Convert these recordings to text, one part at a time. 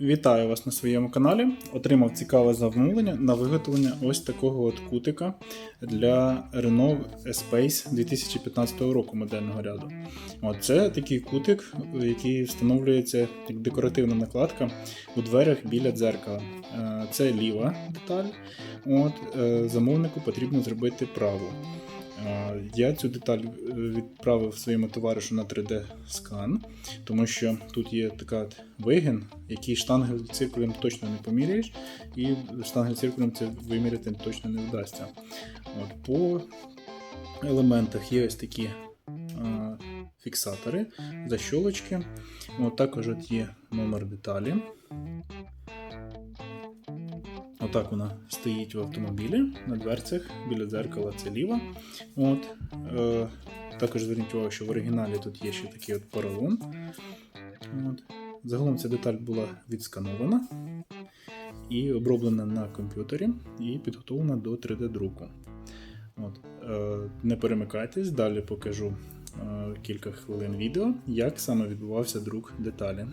Вітаю вас на своєму каналі. Отримав цікаве замовлення на виготовлення ось такого от кутика для Renault Espace 2015 року модельного ряду. От це такий кутик, який встановлюється як декоративна накладка у дверях біля дзеркала. Е, Це ліва деталь. От, е, замовнику потрібно зробити праву. Я цю деталь е, відправив своєму товаришу на 3D-скан, тому що тут є така вигін, який штангель-циркулем точно не поміряєш, і штангель-циркулем це виміряти точно не вдасться. От, по елементах є ось такі е, фіксатори, защолочки. От, також от є номер деталі. Отак вона стоїть в автомобілі на дверцях біля дзеркала це ліва. От, е, також зверніть увагу, що в оригіналі тут є ще такий от поролон. От. Загалом ця деталь була відсканована і оброблена на комп'ютері і підготовлена до 3D-друку. От. Е, не перемикайтесь, далі покажу е, кілька хвилин відео, як саме відбувався друк деталі.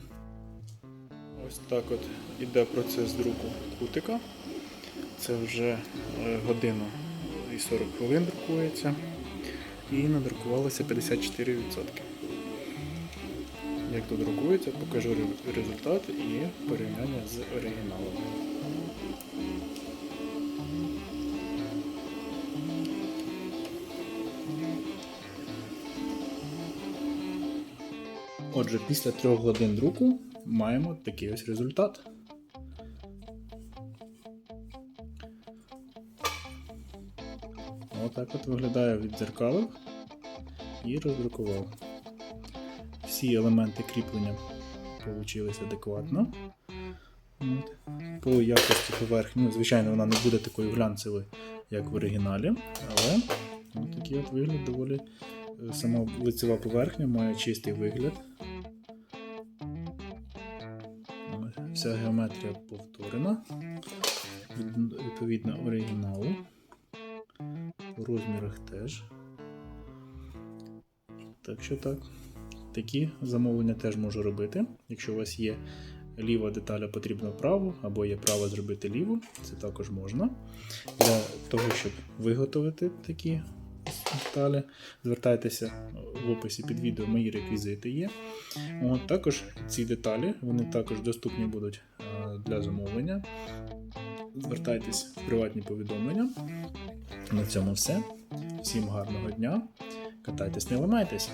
Ось так от іде процес друку кутика. Це вже е, годину і 40 хвилин друкується. І надрукувалося 54%. Як тут друкується, покажу результат і порівняння з оригіналом. Отже, після трьох годин друку маємо такий ось результат. Отак от виглядає від дзеркалок і роздрукував. Всі елементи кріплення вийшли адекватно. От. По якості поверхні, ну, звичайно, вона не буде такою глянцевою, як в оригіналі, але от такий от вигляд доволі е, сама лицева поверхня має чистий вигляд. Вся геометрія повторена. Відповідно оригіналу. По розмірах теж. Так що так. Такі замовлення теж можу робити. Якщо у вас є ліва деталя потрібна праву, або є право зробити ліву, це також можна. Для того, щоб виготовити такі деталі, звертайтеся в описі під відео, мої реквізити є. От, також ці деталі вони також доступні будуть е, для замовлення. Звертайтесь в приватні повідомлення. На цьому все. Всім гарного дня. Катайтесь, не ламайтесь.